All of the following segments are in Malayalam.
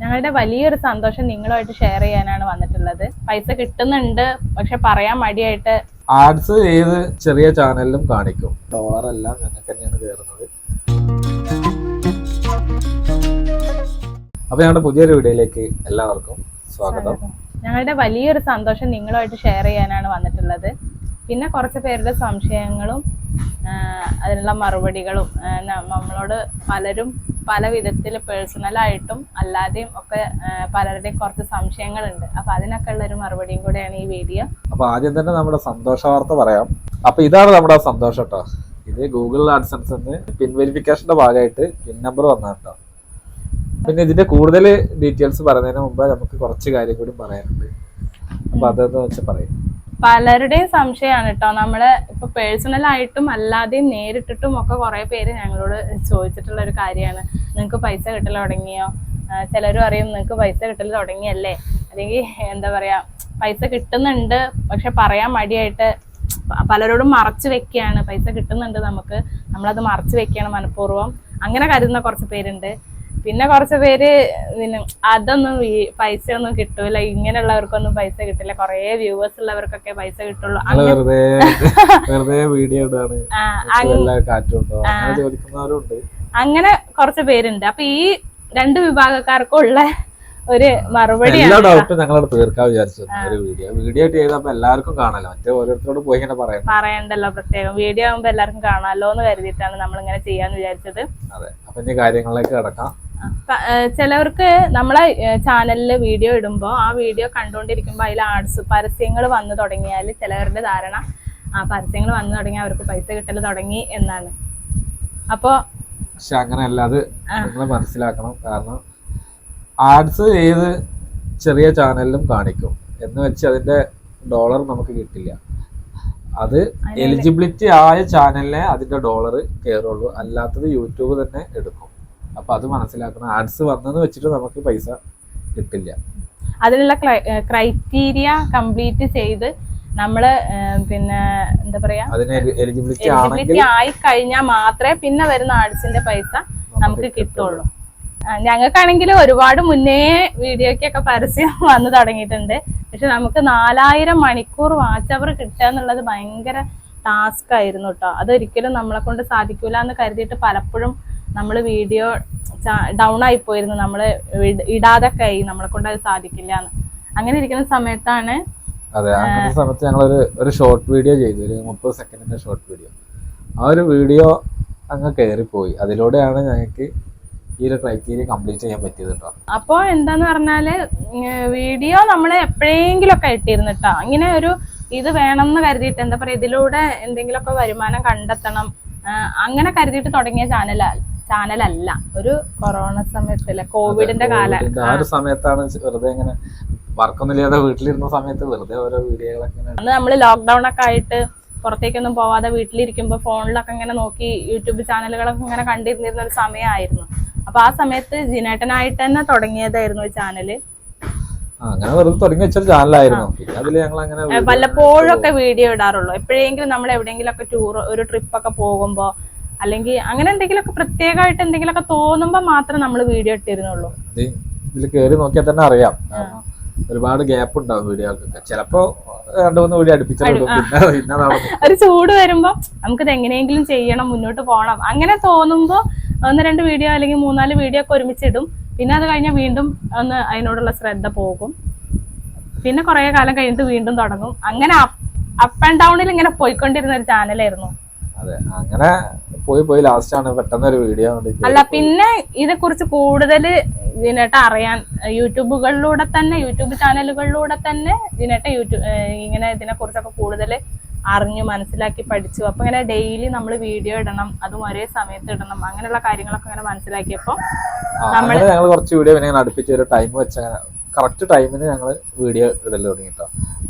ഞങ്ങളുടെ വലിയൊരു സന്തോഷം നിങ്ങളുമായിട്ട് ഷെയർ ചെയ്യാനാണ് വന്നിട്ടുള്ളത്. പൈസ കിട്ടുന്നുണ്ട് പക്ഷെ പറയാൻ മടിയായിട്ട് ആർട്സ് ഏത് ചെറിയ ചാനലിലും കാണിക്കും. ഡോളർ എല്ലാം ഞങ്ങൾക്ക് തന്നെയാണ് കയറുന്നത് അപ്പൊ ഞങ്ങളുടെ പുതിയൊരു വീഡിയോയിലേക്ക് എല്ലാവർക്കും സ്വാഗതം. ഞങ്ങളുടെ വലിയൊരു സന്തോഷം നിങ്ങളുമായിട്ട് ഷെയർ ചെയ്യാനാണ് വന്നിട്ടുള്ളത്. പിന്നെ കുറച്ച് പേരുടെ സംശയങ്ങളും അതിനുള്ള മറുപടികളും നമ്മളോട് പലരും പല വിധത്തിൽ പേഴ്സണലായിട്ടും അല്ലാതെയും ഒക്കെ പലരുടെയും കുറച്ച് സംശയങ്ങളുണ്ട്. അപ്പൊ അതിനൊക്കെ ഉള്ള ഒരു മറുപടിയും കൂടെയാണ് ഈ വീഡിയോ അപ്പൊ ആദ്യം തന്നെ നമ്മുടെ സന്തോഷ വാർത്ത പറയാം. അപ്പൊ ഇതാണ് നമ്മുടെ സന്തോഷം കേട്ടോ ഇത് ഗൂഗിൾ ആഡ്സൻസ് പിൻ വെരിഫിക്കേഷന്റെ ഭാഗമായിട്ട് പിൻ നമ്പർ വന്ന കേട്ടോ പിന്നെ ഇതിന്റെ കൂടുതൽ ഡീറ്റെയിൽസ് പറയുന്നതിന് മുമ്പ് നമുക്ക് കുറച്ച് കാര്യം കൂടി പറയാനുണ്ട്. അപ്പൊ അതെന്ന് വെച്ചാൽ പറയും. പലരുടെയും സംശയമാണ് കേട്ടോ നമ്മൾ ഇപ്പൊ പേഴ്സണൽ ആയിട്ടും അല്ലാതെയും നേരിട്ടിട്ടും ഒക്കെ കുറെ പേര് ഞങ്ങളോട് ചോദിച്ചിട്ടുള്ള ഒരു കാര്യമാണ്. നിങ്ങൾക്ക് പൈസ കിട്ടൽ തുടങ്ങിയോ? ചിലരും അറിയും നിങ്ങൾക്ക് പൈസ കിട്ടൽ തുടങ്ങിയല്ലേ? അല്ലെങ്കിൽ എന്താ പറയാ പൈസ കിട്ടുന്നുണ്ട് പക്ഷെ പറയാൻ മടിയായിട്ട് പലരോടും മറച്ചു വെക്കുകയാണ് പൈസ കിട്ടുന്നുണ്ട് നമുക്ക് നമ്മളത് മറച്ചു വെക്കുകയാണ് മനഃപൂർവം. അങ്ങനെ കരുതുന്ന കുറച്ച് പേരുണ്ട്. പിന്നെ കുറച്ച് പേര് പിന്നെ അതൊന്നും ഈ പൈസ ഒന്നും കിട്ടൂല. ഇങ്ങനെയുള്ളവർക്കൊന്നും പൈസ കിട്ടില്ല. കൊറേ വ്യൂവേഴ്സ് ഉള്ളവർക്കൊക്കെ പൈസ കിട്ടുള്ളൂ. അങ്ങനെ കുറച്ച് പേരുണ്ട്. അപ്പൊ ഈ രണ്ട് വിഭാഗക്കാർക്കും ഉള്ള ഒരു മറുപടി എല്ലാ ഡൗട്ടും ഞങ്ങളോട് തീർക്കാൻ വിചാരിച്ചു ഒരു വീഡിയോ വീഡിയോ ആയിട്ട് ചെയ്തപ്പോ എല്ലാവർക്കും കാണാലോ. മറ്റേ ഓരോരുത്തരോട് പോയി ഇങ്ങനെ പറയാം പറയണ്ടല്ലോ പ്രത്യേകം. വീഡിയോ ആകുമ്പോ എല്ലാവർക്കും കാണാലോ എന്ന് കരുതിയിട്ടാണ് നമ്മൾ ഇങ്ങനെ ചെയ്യാന്ന് വിചാരിച്ചത്. അതെ. അപ്പൊ ഇനി കാര്യങ്ങളിലേക്ക് കിടക്കാം. ചിലവർക്ക് നമ്മളെ ചാനലിൽ വീഡിയോ ഇടുമ്പോൾ ആ വീഡിയോ കണ്ടുകൊണ്ടിരിക്കുമ്പോൾ അതിൽ ആഡ്സ് പരസ്യങ്ങൾ വന്നു തുടങ്ങിയാൽ ചിലവരുടെ ധാരണ ആ പരസ്യങ്ങൾ വന്നു തുടങ്ങിയാൽ അവർക്ക് പൈസ കിട്ടൽ തുടങ്ങി എന്നാണ്. അപ്പോൾ പക്ഷെ അങ്ങനെയല്ല അത് നിങ്ങൾ മനസ്സിലാക്കണം. കാരണം ആഡ്സ് ഏത് ചെറിയ ചാനലിലും കാണിക്കും. എന്ന് വെച്ച് അതിന്റെ ഡോളർ നമുക്ക് കിട്ടില്ല. അത് എലിജിബിലിറ്റി ആയ ചാനലിനെ അതിന്റെ ഡോളർ കയറുള്ളൂ അല്ലാത്തത് യൂട്യൂബ് തന്നെ എടുക്കും. അപ്പൊ അത് മനസ്സിലാക്കണം. ആഡ്സ് വന്നെന്ന് വെച്ചിട്ട് നമുക്ക് പൈസ കിട്ടില്ല. അതിനുള്ള ക്രൈറ്റീരിയ കംപ്ലീറ്റ് ചെയ്ത് നമ്മൾ പിന്നെ എന്താ പറയാ? എലിജിബിലിറ്റി ആയി കഴിഞ്ഞാൽ മാത്രമേ പിന്നെ വരുന്ന ആഡ്സിന്റെ പൈസ നമുക്ക് കിട്ടുള്ളൂ. ഞങ്ങൾക്കാണെങ്കിൽ ഒരുപാട് മുന്നേ വീഡിയോക്കൊക്കെ പരസ്യം വന്നു തുടങ്ങിയിട്ടുണ്ട്. പക്ഷെ നമുക്ക് നാലായിരം മണിക്കൂർ വാച്ച് അവർ കിട്ടുക എന്നുള്ളത് ഭയങ്കര ടാസ്ക് ആയിരുന്നു കേട്ടോ അതൊരിക്കലും നമ്മളെ കൊണ്ട് സാധിക്കൂല എന്ന് കരുതിയിട്ട് പലപ്പോഴും നമ്മൾ വീഡിയോ ഡൗൺ ആയി പോയിരുന്നു. നമ്മൾ ഇടാതൊക്കെ ആയി നമ്മളെ കൊണ്ട് അത് സാധിക്കില്ല അങ്ങനെ ഇരിക്കുന്ന സമയത്താണ് അതെ അങ്ങനത്തെ സമയത്ത് ഞങ്ങൾ ഒരു ഷോർട്ട് വീഡിയോ ചെയ്തു. ഒരു മുപ്പത് സെക്കൻഡിന്റെ ഷോർട്ട് വീഡിയോ ആ ഒരു വീഡിയോ അങ്ങ് കയറിപ്പോയി അതിലൂടെയാണ് ഞങ്ങൾക്ക് ഈ ഒരു ക്രൈറ്റീരിയ കംപ്ലീറ്റ് ചെയ്യാൻ പറ്റിയത് കേട്ടോ അപ്പോൾ എന്താന്ന് പറഞ്ഞാൽ വീഡിയോ നമ്മൾ എപ്പോഴെങ്കിലും ഒക്കെ ഇട്ടിരുന്നു കേട്ടോ ഇങ്ങനെ ഒരു ഇത് വേണമെന്ന് കരുതിയിട്ട് എന്താ പറയാ ഇതിലൂടെ എന്തെങ്കിലുമൊക്കെ വരുമാനം കണ്ടെത്തണം അങ്ങനെ കരുതിയിട്ട് തുടങ്ങിയ ചാനൽ ചാനലല്ല. ഒരു കൊറോണ സമയത്തല്ല കോവിഡിന്റെ കാലം ആ ഒരു സമയത്താണ് വെറുതെ ഇങ്ങനെ വർക്കൊന്നും ഇല്ലാതെ വീട്ടിലിരുന്ന സമയത്ത് വെറുതെ ഓരോ വീഡിയോകളൊക്കെ അന്ന് നമ്മൾ ലോക്ക്ഡൌൺ ഒക്കെ ആയിട്ട് പുറത്തേക്കൊന്നും പോവാതെ വീട്ടിലിരിക്കുമ്പോൾ ഫോണിലൊക്കെ ഇങ്ങനെ നോക്കി യൂട്യൂബ് ചാനലുകളൊക്കെ ഇങ്ങനെ കണ്ടിരുന്നിരുന്ന ഒരു സമയമായിരുന്നു അപ്പൊ ആ സമയത്ത് ജിനേട്ടനായിട്ട് തന്നെ തുടങ്ങിയതായിരുന്നു ഈ ചാനൽ. അങ്ങനെ വെറുതെ തുടങ്ങി വെച്ചൊരു ചാനലായിരുന്നു. പിന്നെ അതിൽ ഞങ്ങൾ അങ്ങനെ വല്ലപ്പോഴും ഒക്കെ വീഡിയോ ഇടാറുള്ളൂ. എപ്പോഴെങ്കിലും നമ്മൾ എവിടെയെങ്കിലും ഒക്കെ ടൂർ ഒരു ട്രിപ്പ് ഒക്കെ പോകുമ്പോ അല്ലെങ്കിൽ അങ്ങനെ എന്തെങ്കിലുമൊക്കെ പ്രത്യേകമായിട്ട് എന്തെങ്കിലുമൊക്കെ തോന്നുമ്പോൾ മാത്രം നമ്മൾ വീഡിയോ ഇട്ടിരുന്നുള്ളൂ. ഇതിൽ കയറി നോക്കിയാൽ തന്നെ അറിയാം. ഒരുപാട് ഗ്യാപ്പ് ഉണ്ടാവും വീഡിയോകൾക്കൊക്കെ ചിലപ്പോ രണ്ടു മൂന്ന് വീഡിയോ അടുപ്പിച്ചു ഒരു ചൂട് വരുമ്പോ നമുക്കിത് എങ്ങനെയെങ്കിലും ചെയ്യണം മുന്നോട്ട് പോകണം. അങ്ങനെ തോന്നുമ്പോ ഒന്ന് രണ്ട് വീഡിയോ അല്ലെങ്കിൽ മൂന്നാൽ വീഡിയോ ഒക്കെ ഒരുമിച്ചിടും പിന്നെ അത് കഴിഞ്ഞാൽ വീണ്ടും ഒന്ന് അതിനോടുള്ള ശ്രദ്ധ പോകും. പിന്നെ കുറെ കാലം കഴിഞ്ഞിട്ട് വീണ്ടും തുടങ്ങും. അങ്ങനെ അപ്പ് ആൻഡ് ഡൗണിൽ ഇങ്ങനെ പോയിക്കൊണ്ടിരുന്ന ഒരു ചാനലായിരുന്നു അതെ. അങ്ങനെ പോയി പോയി ലാസ്റ്റ് ആണ്. പെട്ടെന്ന് ഒരു വീഡിയോ അല്ല പിന്നെ ഇതേക്കുറിച്ച് കൂടുതൽ ഇതിനേട്ട അറിയാൻ യൂട്യൂബുകളിലൂടെ തന്നെ യൂട്യൂബ് ചാനലുകളിലൂടെ തന്നെ ഇതിനേട്ട യൂട്യൂബ് ഇങ്ങനെ ഇതിനെ കുറിച്ചൊക്കെ കൂടുതൽ അറിഞ്ഞു മനസ്സിലാക്കി പഠിച്ചു. അപ്പൊ ഇങ്ങനെ ഡെയിലി നമ്മൾ വീഡിയോ ഇടണം അതും ഒരേ സമയത്ത് ഇടണം അങ്ങനെയുള്ള കാര്യങ്ങളൊക്കെ ഇങ്ങനെ മനസ്സിലാക്കിയപ്പോ നമ്മൾ ഞങ്ങൾ കുറച്ച് വീഡിയോ പിന്നെ അടുപ്പിച്ച് ഒരു ടൈം വെച്ച് അങ്ങനെ കറക്റ്റ് ടൈമിന് ഞങ്ങൾ വീഡിയോ ഇടൽ തുടങ്ങി കേട്ടോ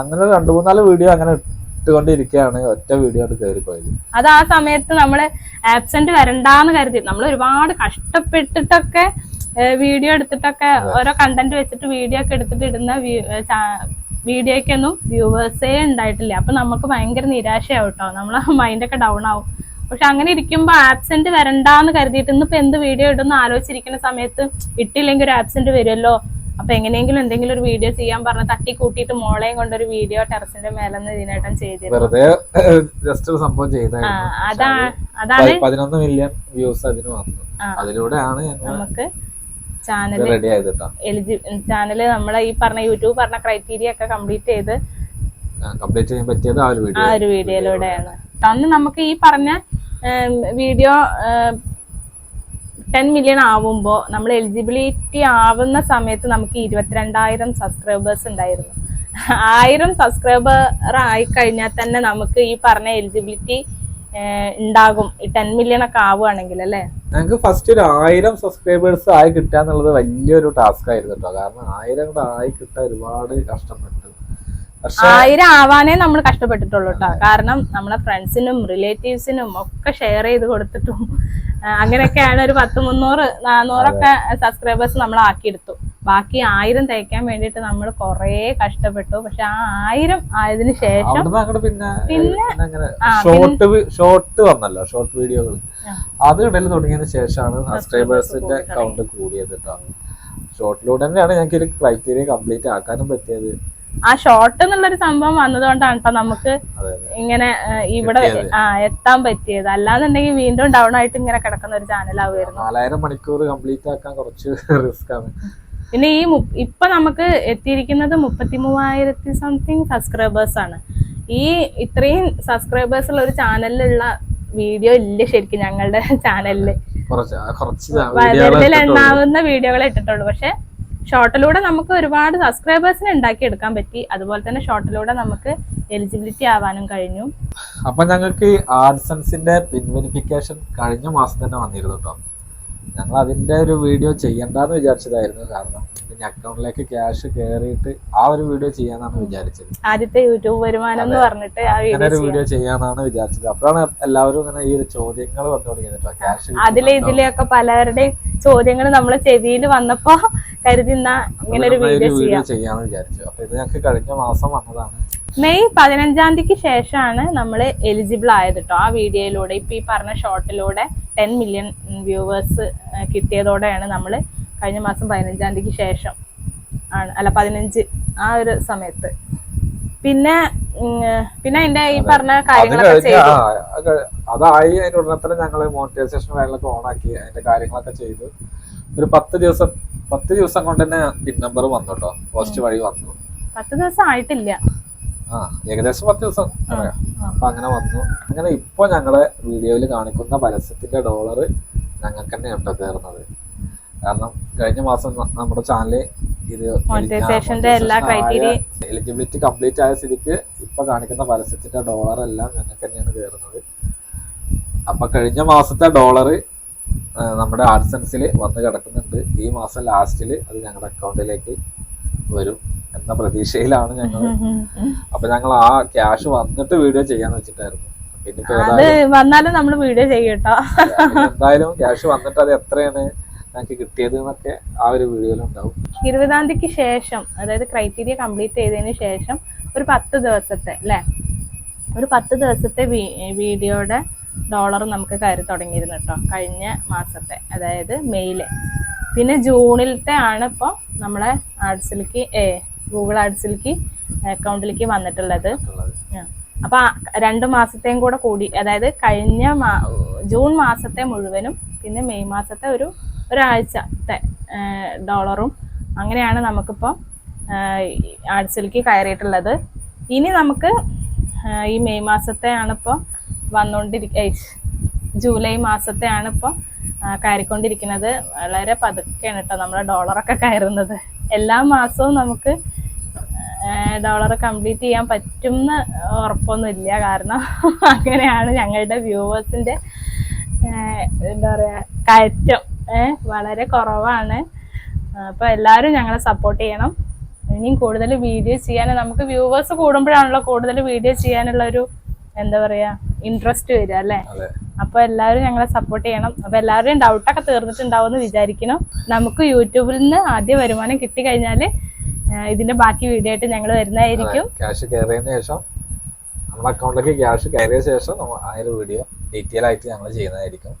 അങ്ങനെ രണ്ടു മൂന്നാൽ വീഡിയോ അങ്ങനെ ഇട്ടുകൊണ്ടിരിക്കുകയാണ് ഒറ്റ വീഡിയോ ആയിട്ട് കയറിപ്പോയത്. അത് ആ സമയത്ത് നമ്മൾ ആബ്സെന്റ് വരണ്ടാന്ന് കരുതി. നമ്മൾ ഒരുപാട് കഷ്ടപ്പെട്ടിട്ടൊക്കെ വീഡിയോ എടുത്തിട്ടൊക്കെ ഓരോ കണ്ടന്റ് വെച്ചിട്ട് വീഡിയോ ഒക്കെ എടുത്തിട്ട് ഇടുന്ന വീഡിയോക്കൊന്നും വ്യൂവേഴ്സേ ഉണ്ടായിട്ടില്ല. അപ്പൊ നമുക്ക് ഭയങ്കര നിരാശയാവും കേട്ടോ നമ്മളെ മൈൻഡൊക്കെ ഡൗൺ ആവും. പക്ഷെ അങ്ങനെ ഇരിക്കുമ്പോ ആബ്സെന്റ് വരണ്ടാന്ന് കരുതിയിട്ട് ഇന്നിപ്പോ എന്ത് വീഡിയോ ഇടുന്ന ആലോചിച്ചിരിക്കുന്ന സമയത്ത് ഇട്ടില്ലെങ്കിൽ ഒരു ആബ്സെന്റ് വരുമല്ലോ അപ്പൊ എങ്ങനെയെങ്കിലും എന്തെങ്കിലും ഒരു വീഡിയോ ചെയ്യാൻ പറഞ്ഞ് തട്ടി കൂട്ടിയിട്ട് മോളെയും കൊണ്ടൊരു വീഡിയോ ടെറസിന്റെ മേലെന്ന് ഇതിനേട്ടൻ ചെയ്തിരുന്നു. അതാണ് പതിനൊന്ന് മില്യൺ വ്യൂസ് അതിന് വന്നു. അതിലൂടെയാണ് നമുക്ക് ചാനൽ എലിജി ചാനൽ നമ്മളെ ഈ പറഞ്ഞ യൂട്യൂബ് പറഞ്ഞ ക്രൈറ്റീരിയ ഒക്കെ കംപ്ലീറ്റ് ചെയ്ത് കംപ്ലീറ്റ് ചെയ്യാൻ പറ്റിയത് ആ ഒരു ആ ഒരു വീഡിയോയിലൂടെയാണ് അന്ന് നമുക്ക് ഈ പറഞ്ഞ വീഡിയോ ടെൻ മില്യൺ ആവുമ്പോൾ നമ്മൾ എലിജിബിലിറ്റി ആവുന്ന സമയത്ത് നമുക്ക് ഇരുപത്തിരണ്ടായിരം സബ്സ്ക്രൈബേഴ്സ് ഉണ്ടായിരുന്നു. ആയിരം സബ്സ്ക്രൈബർ ആയി കഴിഞ്ഞാൽ തന്നെ നമുക്ക് ഈ പറഞ്ഞ എലിജിബിലിറ്റി ഉണ്ടാകും. ഈ ടെൻ മില്യൺ ഒക്കെ ആവുകയാണെങ്കിൽ അല്ലേ? ഞങ്ങൾക്ക് ഫസ്റ്റ് ഒരു ആയിരം സബ്സ്ക്രൈബേഴ്സ് ആയി കിട്ടുക എന്നുള്ളത് വലിയൊരു ടാസ്ക് ആയിരുന്നു കേട്ടോ. കാരണം ആയിരം കൂടെ ആയി കിട്ടാൻ ഒരുപാട് കഷ്ടപ്പെട്ടു. ആയിരം ആവാനേ നമ്മൾ കഷ്ടപ്പെട്ടിട്ടുള്ളൂ കേട്ടോ കാരണം നമ്മളെ ഫ്രണ്ട്സിനും റിലേറ്റീവ്സിനും ഒക്കെ ഷെയർ ചെയ്ത് കൊടുത്തിട്ടും അങ്ങനെയൊക്കെയാണ് ഒരു പത്ത് മുന്നൂറ് നാനൂറൊക്കെ സബ്സ്ക്രൈബേഴ്സ് നമ്മൾ ആക്കിയെടുത്തു. ബാക്കി ആയിരം തയ്ക്കാൻ വേണ്ടിട്ട് നമ്മൾ കൊറേ കഷ്ടപ്പെട്ടു. പക്ഷെ ആ ആയിരം ആയതിന് ശേഷം പിന്നെ ഷോർട്ട് ഷോർട്ട് വന്നല്ലോ ഷോർട്ട് വീഡിയോകൾ അത് ഇടയിൽ തുടങ്ങിയതിന് ശേഷമാണ് സബ്സ്ക്രൈബേഴ്സിന്റെ കൗണ്ട് കൂടിയത് കേട്ടോ ഷോർട്ടിലൂടെ തന്നെയാണ് ഞങ്ങൾക്ക് ഒരു ക്രൈറ്റീരിയ കംപ്ലീറ്റ് ആക്കാനും പറ്റിയത്. ആ ഷോർട്ട് എന്നുള്ളൊരു സംഭവം വന്നതുകൊണ്ടാണ് കേട്ടോ നമുക്ക് ഇങ്ങനെ ഇവിടെ ആ എത്താൻ പറ്റിയത്. അല്ലാന്നുണ്ടെങ്കിൽ വീണ്ടും ഡൗൺ ആയിട്ട് ഇങ്ങനെ കിടക്കുന്ന ഒരു ചാനലാവുമായിരുന്നു നാലായിരം മണിക്കൂർ കംപ്ലീറ്റ് ആക്കാൻ കുറച്ച് റിസ്ക് ആണ്. പിന്നെ ഈ ഇപ്പൊ നമുക്ക് എത്തിയിരിക്കുന്നത് മുപ്പത്തി മൂവായിരത്തി സംതിങ് സബ്സ്ക്രൈബേഴ്സ് ആണ്. ഈ ഇത്രയും സബ്സ്ക്രൈബേഴ്സ് ഉള്ള ഒരു ചാനലിലുള്ള വീഡിയോ ഇല്ല ശരിക്കും ഞങ്ങളുടെ ചാനലിൽ കുറച്ച് എണ്ണാവുന്ന വീഡിയോകൾ ഇട്ടിട്ടുള്ളൂ. പക്ഷെ ഷോർട്ടിലൂടെ നമുക്ക് ഒരുപാട് സബ്സ്ക്രൈബേഴ്സിനെ ഉണ്ടാക്കി എടുക്കാൻ പറ്റി. അതുപോലെ തന്നെ ഷോർട്ടിലൂടെ നമുക്ക് എലിജിബിലിറ്റി ആവാനും കഴിഞ്ഞു. അപ്പൊ ഞങ്ങൾക്ക് ആഡ്സൻസിന്റെ പിൻ വെരിഫിക്കേഷൻ കഴിഞ്ഞ മാസം തന്നെ വന്നിരുന്നു കേട്ടോ. ഞങ്ങൾ അതിന്റെ ഒരു വീഡിയോ ചെയ്യണ്ടെന്ന് വിചാരിച്ചതായിരുന്നു. കാരണം പിന്നെ അക്കൗണ്ടിലേക്ക് ക്യാഷ് കയറിയിട്ട് ആ ഒരു വീഡിയോ ചെയ്യാന്നാണ് വിചാരിച്ചത്. ആദ്യത്തെ യൂട്യൂബ് വരുമാനം എന്ന് പറഞ്ഞിട്ട് അങ്ങനെ ഒരു വീഡിയോ ചെയ്യാന്നാണ് വിചാരിച്ചത്. അപ്പോഴാണ് എല്ലാവരും ഇങ്ങനെ ഈ ഒരു ചോദ്യങ്ങൾ വന്നു തുടങ്ങിയത് ക്യാഷ് അതിലെ ഇതിലെയൊക്കെ പലരുടെയും ചോദ്യങ്ങൾ നമ്മളെ ചെവിയിൽ വന്നപ്പോ ഇങ്ങനെ ഒരു വീഡിയോ ചെയ്യാം. വീഡിയോ ചെയ്യാന്ന് വിചാരിച്ചു. അപ്പൊ ഇത് ഞങ്ങൾക്ക് കഴിഞ്ഞ മാസം വന്നതാണ്. മെയ് പതിനഞ്ചാം തീയതിക്ക് ശേഷമാണ് നമ്മൾ എലിജിബിൾ ആയത് കേട്ടോ ആ വീഡിയോയിലൂടെ ഇപ്പൊ ഈ പറഞ്ഞ ഷോർട്ടിലൂടെ ടെൻ മില്യൺ വ്യൂവേഴ്സ് കിട്ടിയതോടെയാണ് നമ്മൾ കഴിഞ്ഞ മാസം പതിനഞ്ചാം തീയതിക്ക് ശേഷം ആണ്. അല്ല പതിനഞ്ച് ആ ഒരു സമയത്ത്. പിന്നെ പിന്നെ അതിന്റെ ഈ പറഞ്ഞ കാര്യങ്ങളൊക്കെ ചെയ്തു. അതായി അതിന്റെ ഉടനെ ഞങ്ങൾ മോണിറ്റൈസേഷൻ കാര്യങ്ങളൊക്കെ ഓണാക്കി അതിന്റെ കാര്യങ്ങളൊക്കെ ചെയ്തു. ഒരു പത്ത് ദിവസം പത്ത് ദിവസം കൊണ്ട് തന്നെ പിൻ നമ്പർ വന്നു കേട്ടോ പോസ്റ്റ് വഴി വന്നു. പത്ത് ദിവസം ആയിട്ടില്ല. ആ ഏകദേശം പത്ത് ദിവസം പറയാം. അപ്പൊ അങ്ങനെ വന്നു. അങ്ങനെ ഇപ്പൊ ഞങ്ങളെ വീഡിയോയിൽ കാണിക്കുന്ന പരസ്യത്തിന്റെ ഡോളർ ഞങ്ങൾക്ക് തന്നെ ഉണ്ട് കയറുന്നത് കാരണം കഴിഞ്ഞ മാസം നമ്മുടെ ചാനൽ ഇത് എലിജിബിലിറ്റി കംപ്ലീറ്റ് ആയ സ്ഥിതിക്ക് ഇപ്പൊ കാണിക്കുന്ന പരസ്യത്തിന്റെ ഡോളർ എല്ലാം ഞങ്ങൾക്ക് തന്നെയാണ് കയറുന്നത് അപ്പൊ കഴിഞ്ഞ മാസത്തെ ഡോളർ നമ്മുടെ ആഡ്സൻസിൽ വന്ന് കിടക്കുന്നുണ്ട്. ഈ മാസം ലാസ്റ്റിൽ അത് ഞങ്ങളുടെ അക്കൗണ്ടിലേക്ക് വരും എന്ന പ്രതീക്ഷയിലാണ് ഞങ്ങൾ അപ്പൊ ഞങ്ങൾ ആ ക്യാഷ് വന്നിട്ട് വീഡിയോ ചെയ്യാന്ന് വെച്ചിട്ടായിരുന്നു. അത് വന്നാലും നമ്മൾ വീഡിയോ ചെയ്യട്ടോ. എന്തായാലും ക്യാഷ് വന്നിട്ട് അത് എത്രയാണ് ഞങ്ങൾക്ക് കിട്ടിയത് എന്നൊക്കെ ആ ഒരു വീഡിയോയിൽ ഉണ്ടാവും ഇരുപതാം തീയതിക്ക് ശേഷം അതായത് ക്രൈറ്റീരിയ കംപ്ലീറ്റ് ചെയ്തതിന് ശേഷം ഒരു പത്ത് ദിവസത്തെ അല്ലേ? ഒരു പത്ത് ദിവസത്തെ വീഡിയോയുടെ ഡോളർ നമുക്ക് കയറി തുടങ്ങിയിരുന്നു കേട്ടോ കഴിഞ്ഞ മാസത്തെ അതായത് മെയിൽ പിന്നെ ജൂണിലത്തെ ആണ് ഇപ്പോൾ നമ്മളെ ആഡ്സിലേക്ക് ഏ ഗൂഗിൾ ആഡ്സിലേക്ക് അക്കൗണ്ടിലേക്ക് വന്നിട്ടുള്ളത്. അപ്പൊ രണ്ടു മാസത്തെയും കൂടെ കൂടി അതായത് കഴിഞ്ഞ മാ- ജൂൺ മാസത്തെ മുഴുവനും പിന്നെ മെയ് മാസത്തെ ഒരു ഒരാഴ്ചത്തെ ഡോളറും അങ്ങനെയാണ് നമുക്കിപ്പോൾ ആഡ്സിലേക്ക് കയറിയിട്ടുള്ളത്. ഇനി നമുക്ക് ഈ മെയ് മാസത്തെ ആണിപ്പോൾ വന്നുകൊണ്ടിരിക്ക ജൂലൈ മാസത്തെയാണ് ആണിപ്പോൾ കയറിക്കൊണ്ടിരിക്കുന്നത്. വളരെ പതുക്കെയാണ് കേട്ടോ നമ്മളെ ഡോളറൊക്കെ കയറുന്നത്. എല്ലാ മാസവും നമുക്ക് ഡോളർ കംപ്ലീറ്റ് ചെയ്യാൻ പറ്റും എന്ന് ഉറപ്പൊന്നുമില്ല. കാരണം അങ്ങനെയാണ് ഞങ്ങളുടെ വ്യൂവേഴ്സിന്റെ എന്താ പറയാ കയറ്റം. വളരെ കുറവാണ്. അപ്പൊ എല്ലാവരും ഞങ്ങളെ സപ്പോർട്ട് ചെയ്യണം. ഇനിയും കൂടുതൽ വീഡിയോ ചെയ്യാൻ നമുക്ക് വ്യൂവേഴ്സ് കൂടുമ്പോഴാണല്ലോ കൂടുതൽ വീഡിയോ ചെയ്യാനുള്ള ഒരു എന്താ പറയാ ഇൻട്രസ്റ്റ് വരിക അല്ലേ? അപ്പൊ എല്ലാവരും ഞങ്ങളെ സപ്പോർട്ട് ചെയ്യണം. അപ്പൊ എല്ലാവരുടെയും ഡൗട്ടൊക്കെ തീർന്നിട്ടുണ്ടാവും എന്ന് വിചാരിക്കണം നമുക്ക് യൂട്യൂബിൽ നിന്ന് ആദ്യ വരുമാനം കിട്ടിക്കഴിഞ്ഞാൽ ആ, ഇതിന്റെ ബാക്കി വീഡിയോ ആയിട്ട് ഞങ്ങൾ വരുന്നതായിരിക്കും. ക്യാഷ് കയറിയതിനു ശേഷം നമ്മുടെ അക്കൗണ്ടിലേക്ക് ക്യാഷ് കയറിയ ശേഷം വീഡിയോ ഡീറ്റെയിൽ ആയിട്ട് ഞങ്ങൾ ചെയ്യുന്നതായിരിക്കും.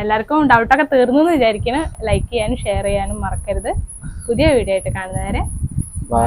എല്ലാവർക്കും ഡൗട്ടൊക്കെ തീർന്നു എന്ന് വിചാരിക്കുന്നു. ലൈക്ക് ചെയ്യാനും ഷെയർ ചെയ്യാനും മറക്കരുത്. പുതിയ വീഡിയോ ആയിട്ട് കാണുന്നവരെ. ബൈ